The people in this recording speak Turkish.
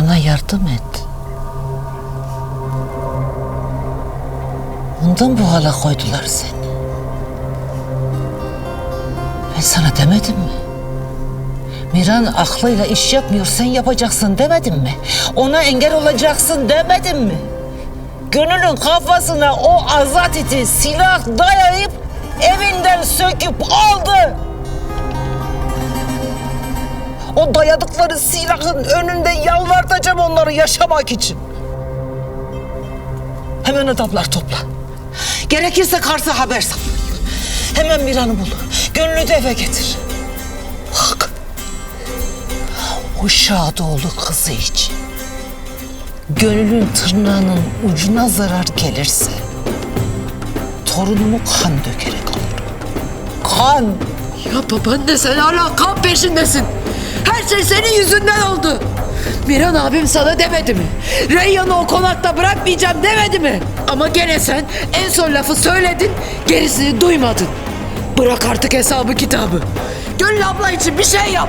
bana yardım et. Ondan bu hala koydular seni. Ben sana demedim mi? Miran aklıyla iş yapmıyor, sen yapacaksın demedim mi? Ona engel olacaksın demedim mi? Gönül'ün kafasına o azat iti silah dayayıp evinden söküp aldı. O dayadıkları silahın önünde yalvartacağım onları yaşamak için. Hemen adamlar topla. Gerekirse Kars'a haber sal. Hemen Miran'ı bul. Gönlü de eve getir. Bak. O Şadoğlu kızı için. Gönlün tırnağının ucuna zarar gelirse torunumu kan dökerek alırım. Kan. Ya babaanne sen hala kan peşindesin. Her şey senin yüzünden oldu. Miran abim sana demedi mi? Reyyan'ı o konakta bırakmayacağım demedi mi? Ama gene sen en son lafı söyledin, gerisini duymadın. Bırak artık hesabı kitabı. Gönül abla için bir şey yap.